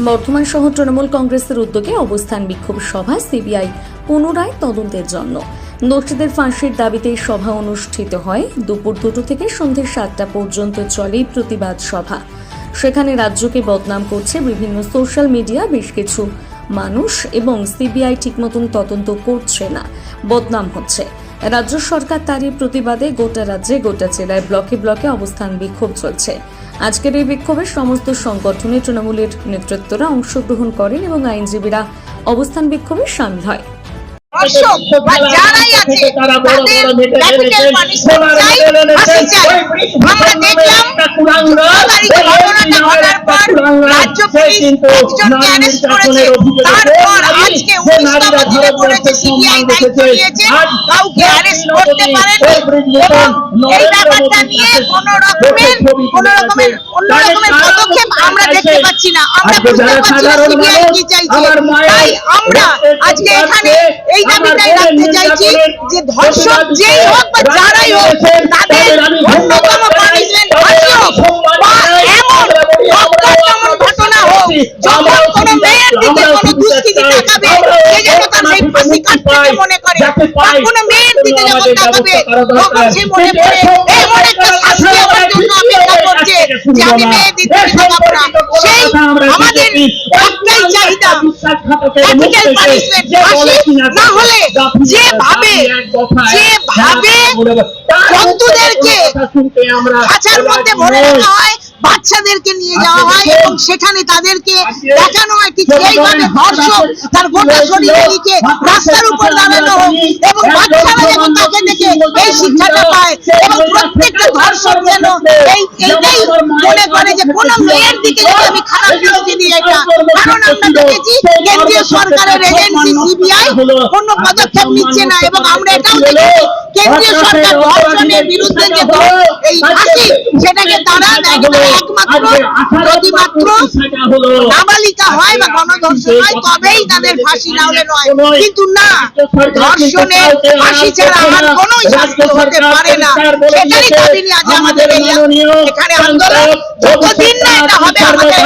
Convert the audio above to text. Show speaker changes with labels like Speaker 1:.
Speaker 1: বর্ধমান শহর তৃণমূল কংগ্রেসের উদ্যোগে অবস্থান বিক্ষোভ সভা সিবিআই পুনরায় তদন্তের জন্য। দোষীদের ফাঁসির দাবিতে সভা অনুষ্ঠিত হয়। দুপুর দুটো থেকে সন্ধ্যে সাতটা পর্যন্ত চলে প্রতিবাদ সভা। সেখানে রাজ্যকে বদনাম করছে বিভিন্ন সোশ্যাল মিডিয়া, বেশ কিছু মানুষ এবং সিবিআই ঠিকমতন তদন্ত করছে না। বদনাম হচ্ছে। রাজ্য সরকার তারই প্রতিবাদে গোটা রাজ্যে গোটা জেলায় ব্লকে ব্লকে অবস্থান বিক্ষোভ চলছে। আজকের এই বিক্ষোভে সমস্ত সংগঠনে তৃণমূলের নেতৃত্বরা অংশগ্রহণ করেন এবং আইনজীবীরা অবস্থান বিক্ষোভে সামিল হয়।
Speaker 2: দর্শক রাজ্য পুলিশ একজনকে আজকে উনিশতম সিবিআই দায়িত্ব নিয়েছে। কাউকে অ্যারেস্ট করতে পারেন। এবং এই ব্যাপারটা নিয়ে কোন রকমের কোন রকমের অন্য রকমের পদক্ষেপ আমরা দেখতে পাচ্ছি না আমরা বুঝতে পারছি না। সিবিআই কি চাইছে তাই আমরা আজকে এখানে এই দাবিটাই রাখতে চাইছি যে ধর্ষক যেই হোক বা যারাই হোক তাদের অন্যতম পানিশমেন্ট হোক বা এমন রক্তচমন ঘটনা হোক যখন কোনো মেয়ের দিকে কোনো দুষ্কৃতি তাকাবে সে যেন তার সেই মনে করে। কোনো মেয়ের দিকে যখন তাকাবে তখন সে মনে করে এমন একটা শাস্তি আমার জন্য অপেক্ষা করছে যে আমি মেয়ের দিকে তাকাবো না। সেই আমাদের একটাই চাহিদা ক্যাপিটাল পানিশমেন্ট না হলে যেভাবে যেভাবে জন্তুদেরকে খাঁচার মধ্যে ভরে রাখা হয় বাচ্চাদেরকে নিয়ে যাওয়া হয় এবং সেখানে তাদেরকে দেখানো হয় ঠিক এইভাবে ধর্ষক তার গোটা শরীরে লিখে রাস্তার উপর দাঁড়ানো হোক এবং বাচ্চারা যেন তাকে দেখে এই শিক্ষাটা পায় এবং প্রত্যেকটা ধর্ষক যেন এই এইটাই মনে করে যে কোন মেয়ের দিকে যদি আমি খারাপ দৃষ্টি দিই এটা কারণ আমরা দেখেছি কেন্দ্রীয় সরকারের এজেন্সি সিবিআই কোনো পদক্ষেপ নিচ্ছে না এবং আমরা এটাও দেখেছি কেন্দ্রীয় সরকার ধর্ষণের বিরুদ্ধে যে এই ফাঁসি সেটাকে তারা একমাত্র যদি মাত্র নাবালিকা হয় বা গণধর্ষণ হয় তবেই তাদের ফাঁসি না। হলে নয় কিন্তু না ধর্ষণে ফাঁসি ছাড়া আমার কোনো শাস্তি হতে পারে না। সেটারই দাবি নিয়ে আজ আমাদের এখানে আন্দোলন যতদিন না এটা হবে আমাদের